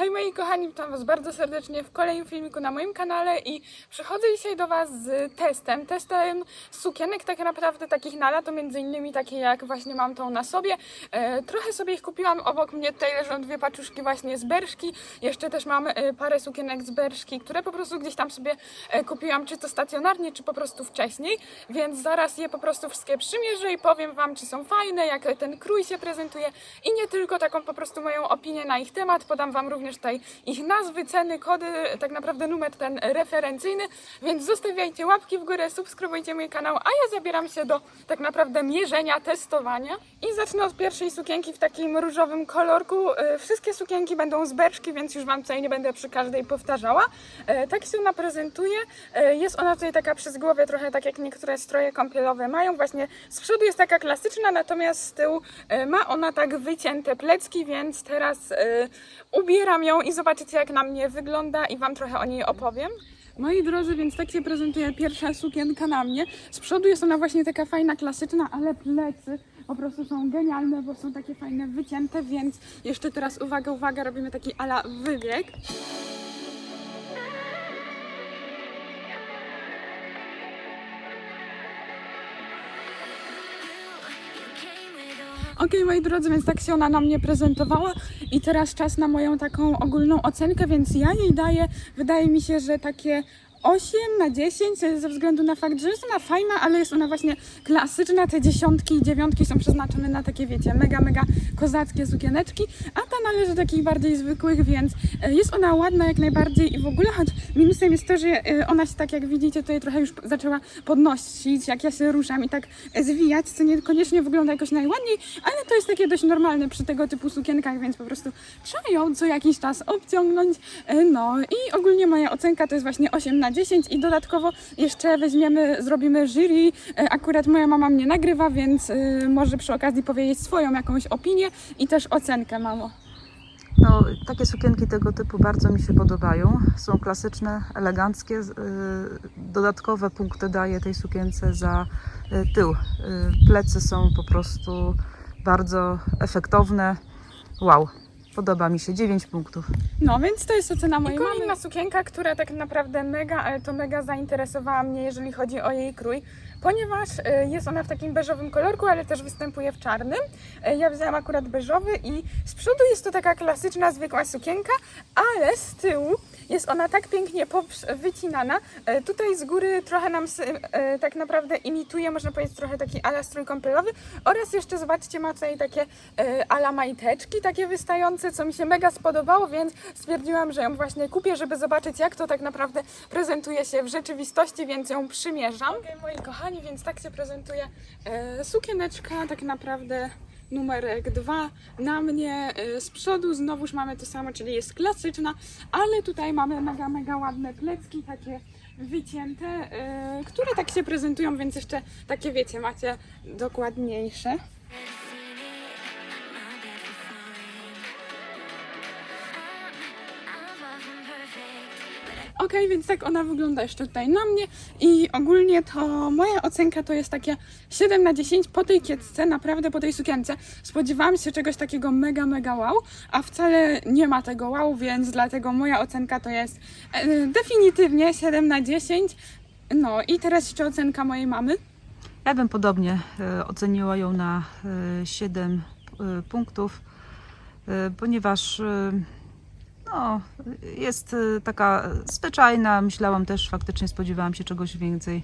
Hej moi kochani, witam was bardzo serdecznie w kolejnym filmiku na moim kanale i przychodzę dzisiaj do was z testem, testem sukienek tak naprawdę takich na lato, między innymi takie jak właśnie mam tą na sobie. E, trochę sobie ich kupiłam, obok mnie tutaj leżą dwie paczuszki właśnie z Berszki, jeszcze też mam e, parę sukienek z Berszki, które po prostu gdzieś tam sobie e, kupiłam, czy to stacjonarnie, czy po prostu wcześniej, więc zaraz je po prostu wszystkie przymierzę i powiem wam, czy są fajne, jak ten krój się prezentuje. I nie tylko taką po prostu moją opinię na ich temat, podam wam również tutaj ich nazwy, ceny, kody, tak naprawdę numer ten referencyjny, więc zostawiajcie łapki w górę, subskrybujcie mój kanał, a ja zabieram się do tak naprawdę mierzenia, testowania i zacznę od pierwszej sukienki w takim różowym kolorku. E, Wszystkie sukienki będą z beczki, więc już wam tutaj nie będę przy każdej powtarzała. E, Tak się ona prezentuje. E, Jest ona tutaj taka przez głowę, trochę tak jak niektóre stroje kąpielowe mają. Właśnie z przodu jest taka klasyczna, natomiast z tyłu ma ona tak wycięte plecki, więc teraz e, ją i zobaczycie jak na mnie wygląda i wam trochę o niej opowiem. Moi drodzy, więc tak się prezentuje pierwsza sukienka na mnie. Z przodu jest ona właśnie taka fajna, klasyczna, ale plecy po prostu są genialne, bo są takie fajne, wycięte, więc jeszcze teraz uwaga, uwaga, robimy taki ala wybieg. Okej, moi drodzy, więc tak się ona na mnie prezentowała i teraz czas na moją taką ogólną ocenkę, więc ja jej daję, wydaje mi się, że takie 8 na 10 ze względu na fakt, że jest ona fajna, ale jest ona właśnie klasyczna. Te dziesiątki i dziewiątki są przeznaczone na takie, wiecie, mega, mega kozackie sukieneczki, a ta należy do takich bardziej zwykłych, więc e, jest ona ładna jak najbardziej i w ogóle, choć minusem jest to, że e, ona się tak jak widzicie tutaj trochę już zaczęła podnosić, jak ja się ruszam i tak zwijać, co niekoniecznie wygląda jakoś najładniej, ale to jest takie dość normalne przy tego typu sukienkach, więc po prostu trzeba ją co jakiś czas obciągnąć. E, No i ogólnie moja ocenka to jest właśnie 8 na 10 i dodatkowo jeszcze weźmiemy, zrobimy jury. E, Akurat moja mama mnie nagrywa, więc e, może przy okazji powiedzieć swoją jakąś opinię i też ocenkę, mamo. No, takie sukienki tego typu bardzo mi się podobają. Są klasyczne, eleganckie. y, Dodatkowe punkty daję tej sukience za tył. Plecy są po prostu bardzo efektowne. Wow, podoba mi się. 9 punktów. No, więc to jest ocena mojej mamy. Kolejna sukienka, która tak naprawdę mega, ale to mega zainteresowała mnie, jeżeli chodzi o jej krój, ponieważ e, jest ona w takim beżowym kolorku, ale też występuje w czarnym. E, Ja wzięłam akurat beżowy i z przodu jest to taka klasyczna, zwykła sukienka, ale z tyłu jest ona tak pięknie wycinana. E, Tutaj z góry trochę nam e, tak naprawdę imituje, można powiedzieć, trochę taki ala strój kąpielowy oraz jeszcze zobaczcie, ma tutaj takie e, ala majteczki, takie wystające, co mi się mega spodobało, więc stwierdziłam, że ją właśnie kupię, żeby zobaczyć, jak to tak naprawdę prezentuje się w rzeczywistości, więc ją przymierzam. Okej, moi kochani, więc tak się prezentuje sukieneczka, tak naprawdę numerek dwa na mnie e, z przodu znowuż mamy to samo, czyli jest klasyczna, ale tutaj mamy mega, mega ładne plecki, takie wycięte, e, które tak się prezentują, więc jeszcze takie wiecie, macie dokładniejsze. Okej, więc tak ona wygląda jeszcze tutaj na mnie i ogólnie to moja ocenka to jest takie 7 na 10 po tej kiecce, naprawdę po tej sukience. Spodziewałam się czegoś takiego mega, mega wow, a wcale nie ma tego wow, więc dlatego moja ocenka to jest e, definitywnie 7 na 10. No i teraz jeszcze ocenka mojej mamy. Ja bym podobnie e, oceniła ją na e, 7 e, punktów, e, ponieważ e, no, jest e, taka zwyczajna. Myślałam też, faktycznie spodziewałam się czegoś więcej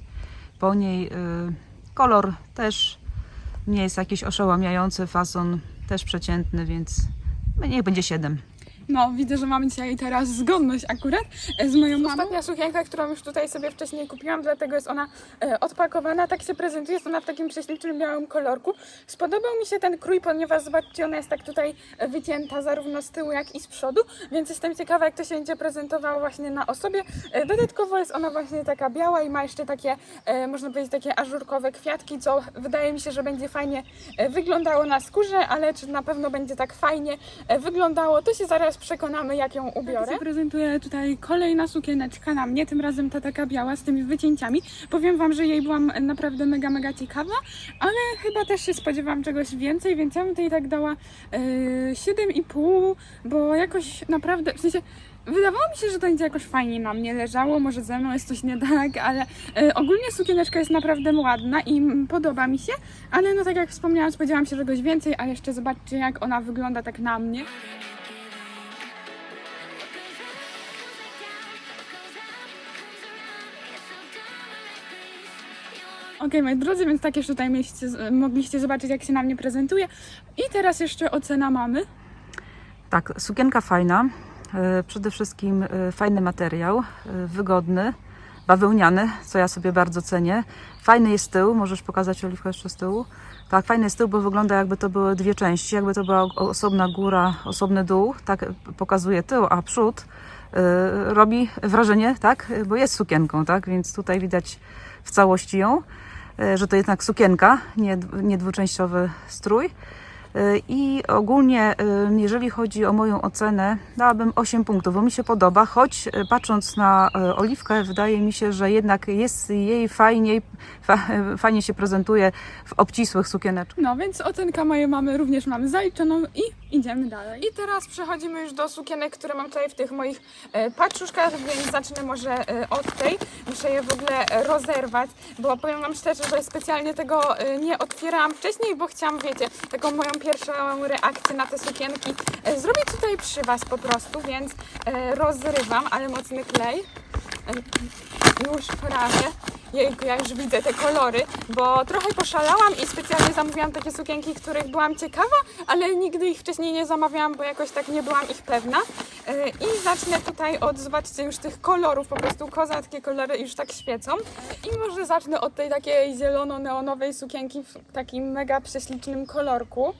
po niej. E, Kolor też nie jest jakiś oszałamiający, fason też przeciętny, więc niech będzie 7. No, widzę, że mamy dzisiaj teraz zgodność akurat e, z moją mamą. Ostatnia sukienka, którą już tutaj sobie wcześniej kupiłam, dlatego jest ona e, odpakowana. Tak się prezentuje, jest ona w takim prześlicznym białym kolorku. Spodobał mi się ten krój, ponieważ zobaczcie, ona jest tak tutaj wycięta zarówno z tyłu, jak i z przodu, więc jestem ciekawa, jak to się będzie prezentowało właśnie na osobie. E, dodatkowo jest ona właśnie taka biała i ma jeszcze takie, można powiedzieć, takie ażurkowe kwiatki, co wydaje mi się, że będzie fajnie wyglądało na skórze, ale czy na pewno będzie tak fajnie wyglądało, to się zaraz przekonamy, jak ją ubiorę. Tak Prezentuję tutaj kolejna sukieneczka na mnie, tym razem ta taka biała z tymi wycięciami. Powiem Wam, że jej byłam naprawdę mega, mega ciekawa, ale chyba też się spodziewałam czegoś więcej, więc ja bym tej tak dała e, 7,5, bo jakoś naprawdę, w sensie Wydawało mi się, że to będzie jakoś fajnie na mnie leżało, może ze mną jest coś nie tak, ale e, ogólnie sukieneczka jest naprawdę ładna i podoba mi się, ale no tak jak wspomniałam, spodziewałam się czegoś więcej, a jeszcze zobaczcie jak ona wygląda tak na mnie. Okej, moi drodzy, więc tak już tutaj mieliście, mogliście zobaczyć jak się na mnie prezentuje. I teraz jeszcze ocena mamy. Tak, sukienka fajna. e, Przede wszystkim e, fajny materiał, e, wygodny, bawełniany, co ja sobie bardzo cenię. Fajny jest tył, możesz pokazać Oliwka jeszcze z tyłu. Tak, fajny jest tył, bo wygląda jakby to były dwie części, jakby to była osobna góra, osobny dół, tak pokazuje tył, a przód robi wrażenie, tak, bo jest sukienką, tak, więc tutaj widać w całości ją, że to jednak sukienka, nie, nie dwuczęściowy strój. Y, I ogólnie, y, jeżeli chodzi o moją ocenę, dałabym 8 punktów, bo mi się podoba, choć y, patrząc na Oliwkę, wydaje mi się, że jednak jest jej fajniej, fa, fajnie się prezentuje w obcisłych sukieneczkach. No więc ocenka mojej mamy również mamy zaliczoną i idziemy dalej. I teraz przechodzimy już do sukienek, które mam tutaj w tych moich e, paczuszkach, więc zacznę może e, od tej. Muszę je w ogóle e, rozerwać, bo powiem Wam szczerze, że specjalnie tego nie otwierałam wcześniej, bo chciałam, wiecie, taką moją pierwszą reakcję na te sukienki e, zrobić tutaj przy Was po prostu, więc e, rozrywam, ale mocny klej. E, już prawie. Jejku, ja już widzę te kolory, bo trochę poszalałam i specjalnie zamówiłam takie sukienki, których byłam ciekawa, ale nigdy ich wcześniej nie zamawiałam, bo jakoś tak nie byłam ich pewna. E, I zacznę tutaj od, zobaczcie, już tych kolorów, po prostu kozackie kolory już tak świecą. I może zacznę od tej takiej zielono-neonowej sukienki w takim mega prześlicznym kolorku.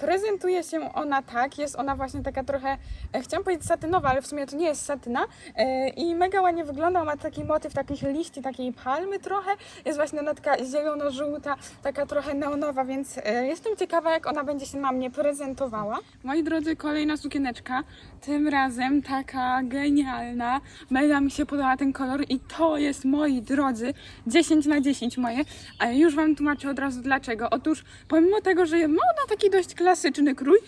Prezentuje się ona tak, jest ona właśnie taka trochę, e, chciałam powiedzieć satynowa, ale w sumie to nie jest satyna E, i mega ładnie wygląda, ma taki motyw takich liści, takiej palmy trochę, jest właśnie ona taka zielono-żółta, taka trochę neonowa, więc e, jestem ciekawa jak ona będzie się na mnie prezentowała. Moi drodzy, kolejna sukieneczka, tym razem taka genialna, mega mi się podoba ten kolor i to jest, moi drodzy, 10 na 10 moje, a już Wam tłumaczę od razu dlaczego. Otóż pomimo tego, że ma ona taki dość klasyczny krój,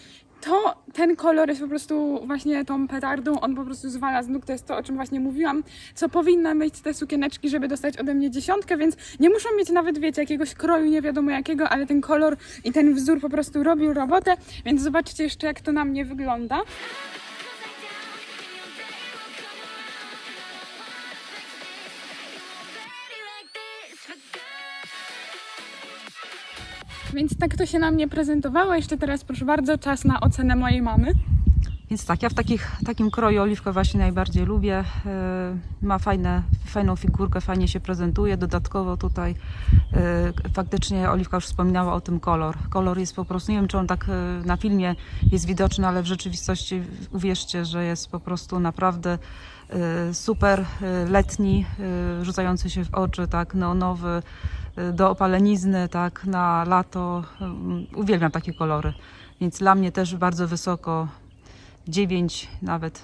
to ten kolor jest po prostu właśnie tą petardą, on po prostu zwala z nóg, to jest to, o czym właśnie mówiłam, co powinna mieć te sukieneczki, żeby dostać ode mnie dziesiątkę, więc nie muszą mieć nawet, wiecie, jakiegoś kroju, nie wiadomo jakiego, ale ten kolor i ten wzór po prostu robił robotę, więc zobaczcie jeszcze, jak to na mnie wygląda. Więc tak to się na mnie prezentowało. Jeszcze teraz, proszę bardzo, czas na ocenę mojej mamy. Więc tak, ja w takich, takim kroju Oliwkę właśnie najbardziej lubię. E, Ma fajne, fajną figurkę, fajnie się prezentuje. Dodatkowo tutaj e, faktycznie Oliwka już wspominała o tym kolor. Kolor jest po prostu, nie wiem czy on tak e, na filmie jest widoczny, ale w rzeczywistości uwierzcie, że jest po prostu naprawdę super letni, rzucający się w oczy, tak, neonowy, do opalenizny, tak, na lato. Mm, Uwielbiam takie kolory. Więc dla mnie też bardzo wysoko 9 nawet,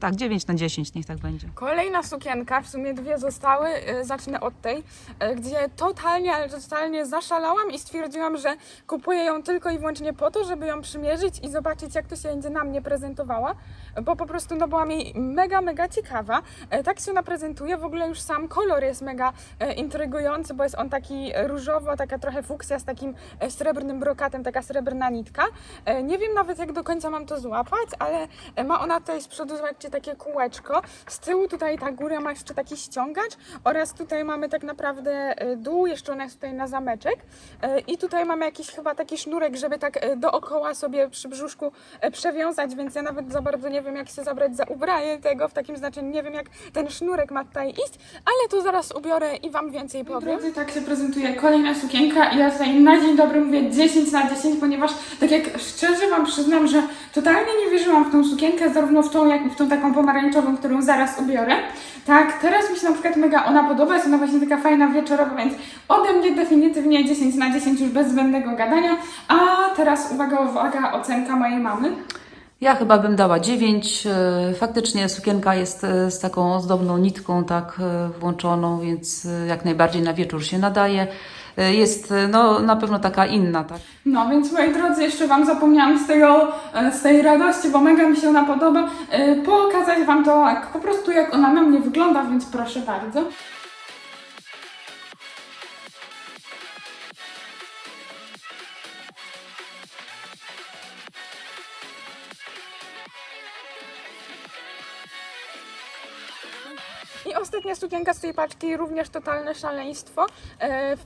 tak 9 na 10 niech tak będzie. Kolejna sukienka, w sumie dwie zostały, y, zacznę od tej, y, gdzie totalnie, ale totalnie zaszalałam i stwierdziłam, że kupuję ją tylko i wyłącznie po to, żeby ją przymierzyć i zobaczyć, jak to się będzie na mnie prezentowała, bo po prostu no, była mi mega, mega ciekawa. Y, Tak się ona prezentuje, w ogóle już sam kolor jest mega intrygujący, bo jest on taki różowo, taka trochę fuksja z takim srebrnym brokatem, taka srebrna nitka. Nie wiem nawet, jak do końca mam to złapać, ale ma ona tutaj z przodu, zobaczcie, takie kółeczko. Z tyłu tutaj ta góra ma jeszcze taki ściągacz oraz tutaj mamy tak naprawdę y, dół, jeszcze ona jest tutaj na zameczek Y, i tutaj mamy jakiś chyba taki sznurek, żeby tak y, dookoła sobie przy brzuszku przewiązać, więc ja nawet za bardzo nie wiem, jak się zabrać za ubranie tego, w takim znaczeniu nie wiem, jak ten sznurek ma tutaj iść, ale to zaraz ubiorę i Wam więcej powiem. Drodzy, tak się prezentuje kolejna sukienka i ja tutaj na dzień dobry mówię 10 na 10, ponieważ tak jak szczerze Wam przyznam, że totalnie nie wierzyłam w tą sukienkę, zarówno w tą, jak w tą taką pomarańczową, którą zaraz ubiorę. Tak, teraz mi się na przykład mega ona podoba, jest ona właśnie taka fajna wieczorowa, więc ode mnie definitywnie 10 na 10 już bez zbędnego gadania. A teraz uwaga, uwaga, ocenka mojej mamy. Ja chyba bym dała 9. E, Faktycznie sukienka jest e, z taką ozdobną nitką tak e, włączoną, więc jak najbardziej na wieczór się nadaje. E, Jest e, no, na pewno taka inna, tak? No więc moi drodzy, jeszcze Wam zapomniałam z, tego, e, z tej radości, bo mega mi się ona podoba, pokazać Wam to po prostu jak ona na mnie wygląda, więc proszę bardzo. Ostatnia sukienka z tej paczki, również totalne szaleństwo. E,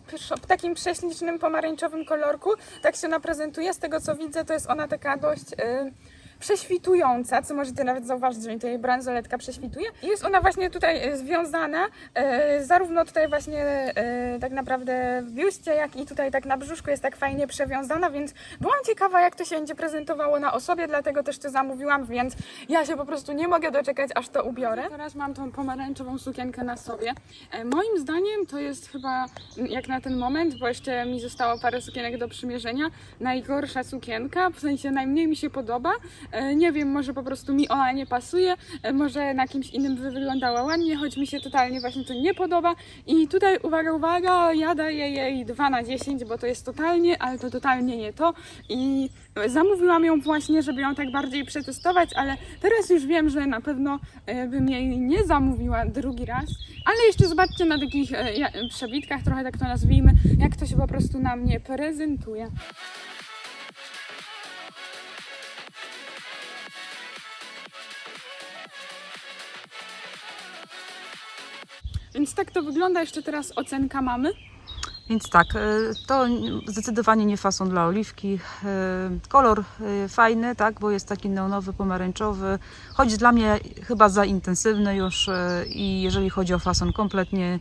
w takim prześlicznym pomarańczowym kolorku. Tak się ona prezentuje. Z tego co widzę, to jest ona taka dość e, prześwitująca, co możecie nawet zauważyć, że mi tutaj bransoletka prześwituje. I jest ona właśnie tutaj e, związana, e, zarówno tutaj właśnie e, tak naprawdę w biuście, jak i tutaj tak na brzuszku jest tak fajnie przewiązana, więc byłam ciekawa, jak to się będzie prezentowało na osobie, dlatego też to zamówiłam, więc ja się po prostu nie mogę doczekać, aż to ubiorę. Teraz mam tą pomarańczową sukienkę na sobie. E, moim zdaniem to jest chyba, m, jak na ten moment, bo jeszcze mi zostało parę sukienek do przymierzenia, najgorsza sukienka, w sensie najmniej mi się podoba. E, nie wiem, może po prostu mi ona nie pasuje, e, może na kimś innym by wyglądała ładnie, choć mi się totalnie właśnie to nie podoba. I tutaj uwaga, uwaga, ja daję jej 2 na 10, bo to jest totalnie, ale to totalnie nie to. I zamówiłam ją właśnie, żeby ją tak bardziej przetestować, ale teraz już wiem, że na pewno e, bym jej nie zamówiła drugi raz. Ale jeszcze zobaczcie na takich przebitkach, trochę tak to nazwijmy, jak to się po prostu na mnie prezentuje. Więc tak to wygląda. Jeszcze teraz ocenka mamy. Więc tak, e, to zdecydowanie nie fason dla oliwki. E, Kolor e, fajny, tak, bo jest taki neonowy, pomarańczowy, choć dla mnie chyba za intensywny już i jeżeli chodzi o fason kompletnie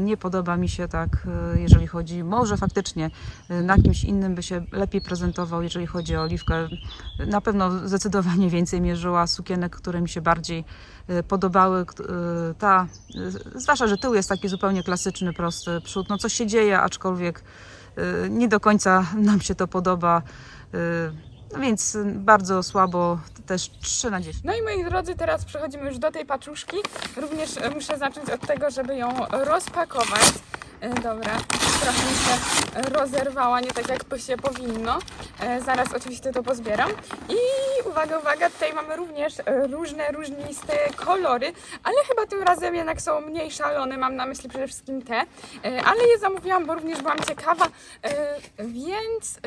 nie podoba mi się tak, jeżeli chodzi, może faktycznie na kimś innym by się lepiej prezentował, jeżeli chodzi o oliwkę. Na pewno zdecydowanie więcej mierzyła sukienek, które mi się bardziej podobały. Ta, zwłaszcza, że tył jest taki zupełnie klasyczny, prosty, przód, no coś się dzieje, aczkolwiek e, nie do końca nam się to podoba. e, No więc bardzo słabo, też 3 na 10. No i moi drodzy, teraz przechodzimy już do tej paczuszki. Również muszę zacząć od tego, żeby ją rozpakować. E, Dobra, trochę mi się rozerwała, nie tak jak się powinno. E, Zaraz oczywiście to pozbieram. I uwaga, uwaga, tutaj mamy również e, różne, różniste kolory, ale chyba tym razem jednak są mniej szalone, mam na myśli przede wszystkim te. E, Ale je zamówiłam, bo również byłam ciekawa, e, więc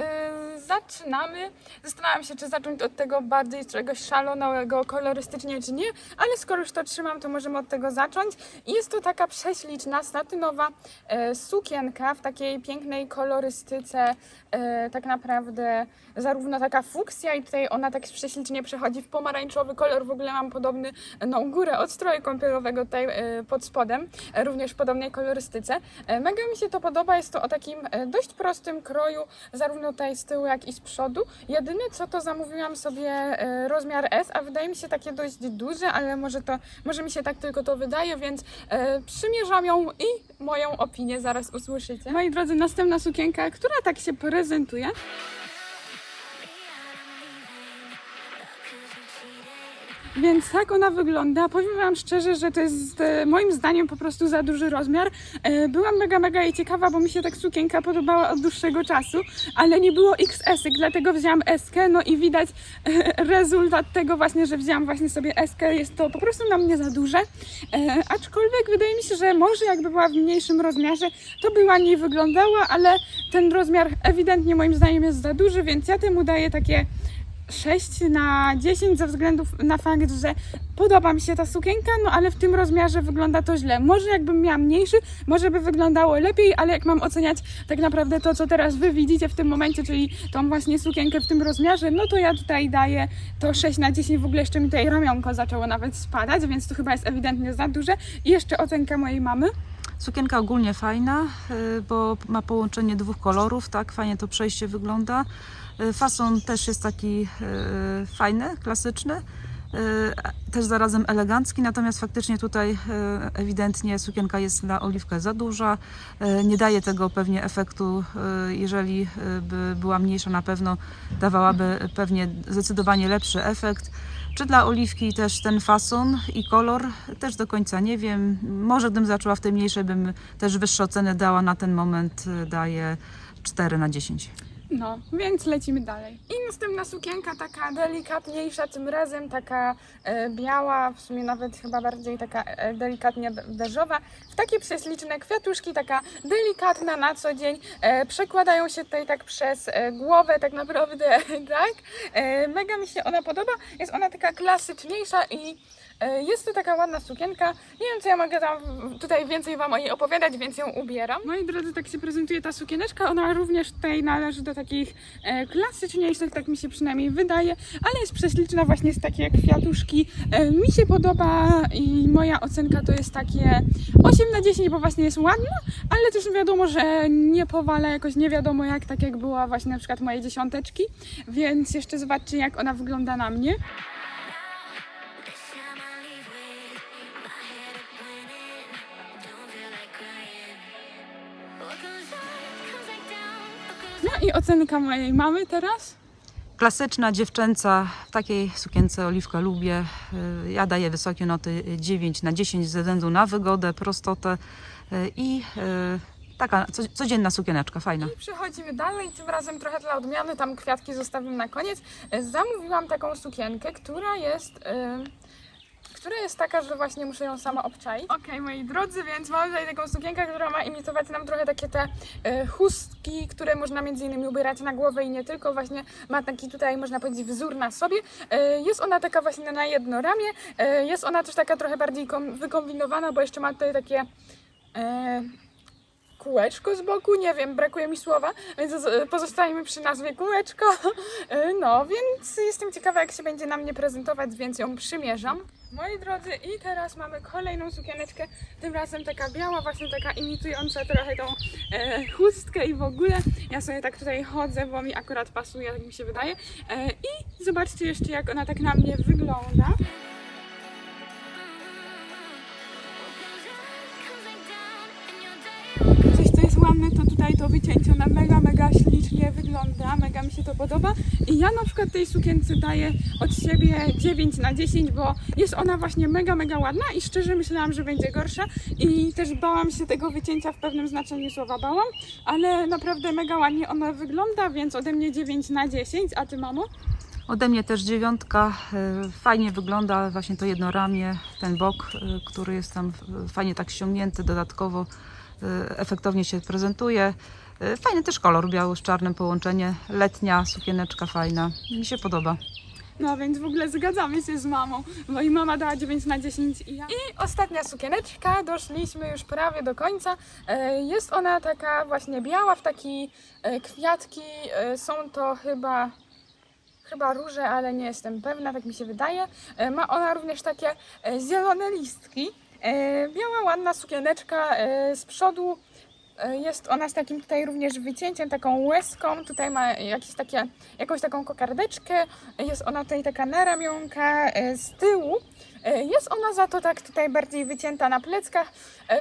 zaczynamy. Zastanawiam się, czy zacząć od tego bardziej czegoś szalonego kolorystycznie, czy nie, ale skoro już to trzymam, to możemy od tego zacząć. Jest to taka prześliczna, satynowa sukienka w takiej pięknej kolorystyce, tak naprawdę zarówno taka fuksja i tutaj ona tak prześlicznie przechodzi w pomarańczowy kolor, w ogóle mam podobny, no górę od stroju kąpielowego tutaj e, pod spodem, e, również w podobnej kolorystyce. E, Mega mi się to podoba, jest to o takim e, dość prostym kroju, zarówno tutaj z tyłu, jak i z przodu. Jedyne co to zamówiłam sobie e, rozmiar S, a wydaje mi się takie dość duże, ale może to, może mi się tak tylko to wydaje, więc e, przymierzam ją i moją opinię zaraz usłyszycie. Moi drodzy, następna sukienka, która tak się prezentuje. Więc tak ona wygląda. Powiem Wam szczerze, że to jest e, moim zdaniem po prostu za duży rozmiar. E, byłam mega, mega jej ciekawa, bo mi się tak sukienka podobała od dłuższego czasu, ale nie było XS, dlatego wzięłam SK. No i widać e, rezultat tego właśnie, że wzięłam właśnie sobie SK. Jest to po prostu na mnie za duże. Aczkolwiek wydaje mi się, że może jakby była w mniejszym rozmiarze, to by ładniej wyglądała, ale ten rozmiar ewidentnie moim zdaniem jest za duży, więc ja temu daję takie 6 na 10 ze względu na fakt, że podoba mi się ta sukienka, no ale w tym rozmiarze wygląda to źle. Może jakbym miała mniejszy, może by wyglądało lepiej, ale jak mam oceniać tak naprawdę to, co teraz wy widzicie w tym momencie, czyli tą właśnie sukienkę w tym rozmiarze, no to ja tutaj daję to 6 na 10. W ogóle jeszcze mi tutaj ramionko zaczęło nawet spadać, więc to chyba jest ewidentnie za duże. I jeszcze ocenka mojej mamy. Sukienka ogólnie fajna, y, bo ma połączenie dwóch kolorów, tak, fajnie to przejście wygląda. Y, Fason też jest taki y, fajny, klasyczny. e, też zarazem elegancki, natomiast faktycznie tutaj e, ewidentnie sukienka jest na oliwkę za duża, e, nie daje tego pewnie efektu, e, jeżeli e, by była mniejsza na pewno dawałaby pewnie zdecydowanie lepszy efekt. Czy dla oliwki też ten fason i kolor też do końca nie wiem. Może gdybym zaczęła w tej mniejszej, bym też wyższe oceny dała. Na ten moment e, daję 4 na 10. No, więc lecimy dalej. I następna sukienka, taka delikatniejsza, tym razem taka e, biała, w sumie nawet chyba bardziej taka e, delikatnie be- beżowa. W takie prześliczne kwiatuszki, taka delikatna na co dzień. E, przekładają się tutaj tak przez e, głowę, tak naprawdę, tak? E, mega mi się ona podoba. Jest ona taka klasyczniejsza i jest to taka ładna sukienka. Nie wiem, co ja mogę tam tutaj więcej Wam o niej opowiadać, więc ją ubieram. Moi drodzy, tak się prezentuje ta sukieneczka. Ona również tutaj należy do takich e, klasyczniejszych, tak mi się przynajmniej wydaje, ale jest prześliczna właśnie z takie kwiatuszki. E, mi się podoba i moja ocenka to jest takie 8 na 10, bo właśnie jest ładna, ale też wiadomo, że nie powala jakoś nie wiadomo jak, tak jak była właśnie na przykład moje dziesiąteczki, więc jeszcze zobaczcie jak ona wygląda na mnie. No i ocenka mojej mamy teraz. Klasyczna, dziewczęca, w takiej sukience oliwkę lubię. Y, Ja daję wysokie noty 9 na 10 ze względu na wygodę, prostotę y, i y, taka co- codzienna sukieneczka, fajna. I przechodzimy dalej, tym razem trochę dla odmiany, tam kwiatki zostawiam na koniec. Zamówiłam taką sukienkę, która jest... która jest taka, że właśnie muszę ją sama obczaić. Okej, moi drodzy, więc mamy tutaj taką sukienkę, która ma imitować nam trochę takie te e, chustki, które można między innymi ubierać na głowę i nie tylko. Właśnie ma taki tutaj, można powiedzieć, wzór na sobie. E, jest ona taka właśnie na jedno ramię. E, jest ona też taka trochę bardziej kom- wykombinowana, bo jeszcze ma tutaj takie... kółeczko z boku, nie wiem, brakuje mi słowa, więc pozostajemy przy nazwie kółeczko. No, więc jestem ciekawa, jak się będzie na mnie prezentować, więc ją przymierzam. Moi drodzy, i teraz mamy kolejną sukieneczkę, tym razem taka biała, właśnie taka imitująca trochę tą e, chustkę i w ogóle. Ja sobie tak tutaj chodzę, bo mi akurat pasuje, tak mi się wydaje. E, I zobaczcie jeszcze, jak ona tak na mnie wygląda. To tutaj to wycięcie. Ona mega, mega ślicznie wygląda, mega mi się to podoba. I ja na przykład tej sukience daję od siebie 9 na 10, bo jest ona właśnie mega, mega ładna i szczerze myślałam, że będzie gorsza. I też bałam się tego wycięcia w pewnym znaczeniu słowa bałam, ale naprawdę mega ładnie ona wygląda, więc ode mnie 9 na 10. A ty, mamo? Ode mnie też dziewiątka, y, fajnie wygląda właśnie to jedno ramię, ten bok, y, który jest tam y, fajnie tak ściągnięty, dodatkowo efektownie się prezentuje. Y, Fajny też kolor, biały z czarnym połączenie, letnia sukieneczka fajna, mi się podoba. No więc w ogóle zgadzamy się z mamą, bo i mama dała 9 na 10 i ja. I ostatnia sukieneczka, doszliśmy już prawie do końca. E, Jest ona taka właśnie biała, w taki e, kwiatki, e, są to chyba chyba róże, ale nie jestem pewna, tak mi się wydaje. Ma ona również takie zielone listki. E, Biała, ładna sukieneczka e, z przodu. e, Jest ona z takim tutaj również wycięciem, taką łezką. Tutaj ma jakieś takie, jakąś taką kokardeczkę. Jest ona tutaj taka na ramionka z tyłu. Jest ona za to tak tutaj bardziej wycięta na pleckach.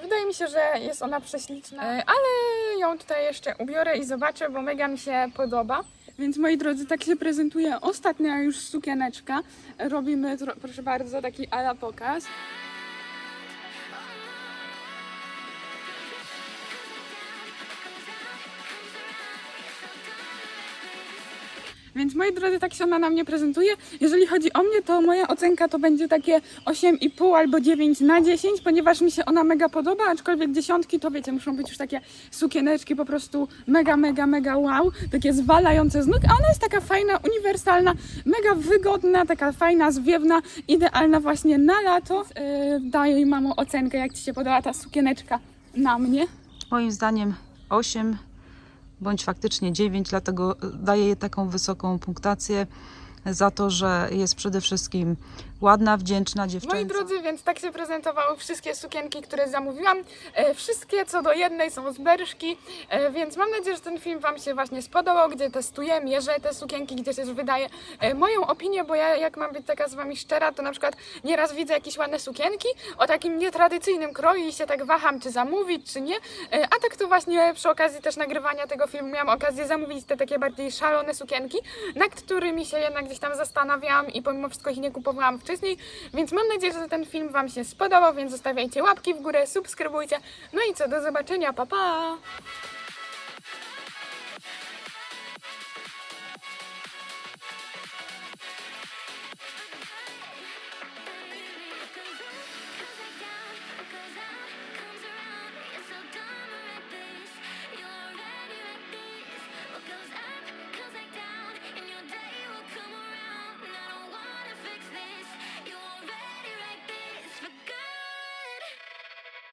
Wydaje mi się, że jest ona prześliczna, ale ją tutaj jeszcze ubiorę i zobaczę, bo mega mi się podoba. Więc moi drodzy, tak się prezentuje ostatnia już sukieneczka. Robimy, proszę bardzo, taki ala pokaz. Więc moi drodzy, tak się ona na mnie prezentuje. Jeżeli chodzi o mnie, to moja ocenka to będzie takie 8,5 albo 9 na 10, ponieważ mi się ona mega podoba, aczkolwiek dziesiątki to wiecie, muszą być już takie sukieneczki po prostu mega, mega, mega wow, takie zwalające z nóg, a ona jest taka fajna, uniwersalna, mega wygodna, taka fajna, zwiewna, idealna właśnie na lato. Yy, jej mamo ocenkę, jak Ci się podoba ta sukieneczka na mnie. Moim zdaniem 8 bądź faktycznie 9, dlatego daję taką wysoką punktację. za to, że jest przede wszystkim ładna, wdzięczna dziewczęca. Moi drodzy, więc tak się prezentowały wszystkie sukienki, które zamówiłam. E, wszystkie co do jednej są z Berszki, e, więc mam nadzieję, że ten film Wam się właśnie spodobał, gdzie testuję, mierzę te sukienki, gdzie też wydaję e, moją opinię, bo ja jak mam być taka z Wami szczera, to na przykład nieraz widzę jakieś ładne sukienki o takim nietradycyjnym kroju i się tak waham, czy zamówić, czy nie. E, a tak to właśnie przy okazji też nagrywania tego filmu miałam okazję zamówić te takie bardziej szalone sukienki, nad którymi się jednak gdzieś tam zastanawiałam i pomimo wszystko ich nie kupowałam wcześniej, więc mam nadzieję, że ten film Wam się spodobał, więc zostawiajcie łapki w górę, subskrybujcie. No i co, do zobaczenia, pa pa!